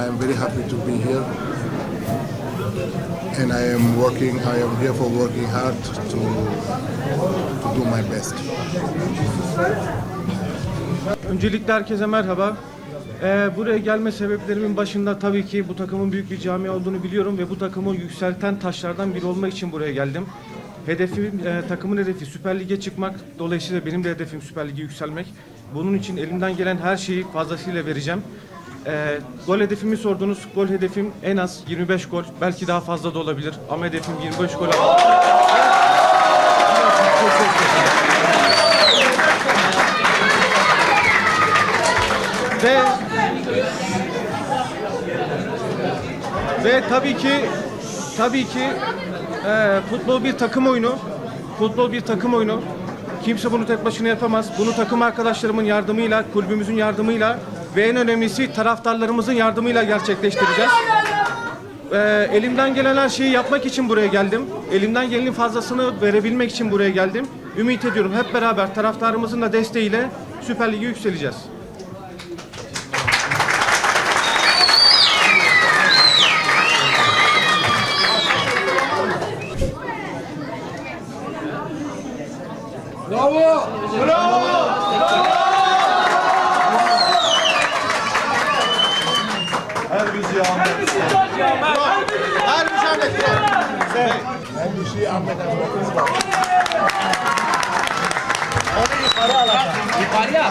I am very happy to be here. And I am working, I am here for working hard to, to do my best. Öncelikle herkese merhaba. Ee, buraya gelme sebeplerimin başında tabii ki bu takımın büyük bir cami olduğunu biliyorum ve bu takımı yükselten taşlardan biri olmak için buraya geldim. Hedefim, e, takımın hedefi Süper Lig'e çıkmak. Dolayısıyla benim de hedefim Süper Lig'e yükselmek. Bunun için elimden gelen her şeyi fazlasıyla vereceğim. Ee, gol hedefimi sordunuz. Gol hedefim en az 25 gol. Belki daha fazla da olabilir. Ama hedefim 25 gol. Ve ve tabii ki tabii ki e, futbol bir takım oyunu. Futbol bir takım oyunu. Kimse bunu tek başına yapamaz. Bunu takım arkadaşlarımın yardımıyla, kulübümüzün yardımıyla ve en önemlisi taraftarlarımızın yardımıyla gerçekleştireceğiz. Ee, elimden gelen her şeyi yapmak için buraya geldim. Elimden gelenin fazlasını verebilmek için buraya geldim. Ümit ediyorum hep beraber taraftarımızın da desteğiyle Süper Lig'e yükseleceğiz. Bravo! Bravo! Bravo! Her bizi Ahmet. Her bizi Ahmet. Her bizi Ahmet. Onu yukarı alacağım. Yukarıya.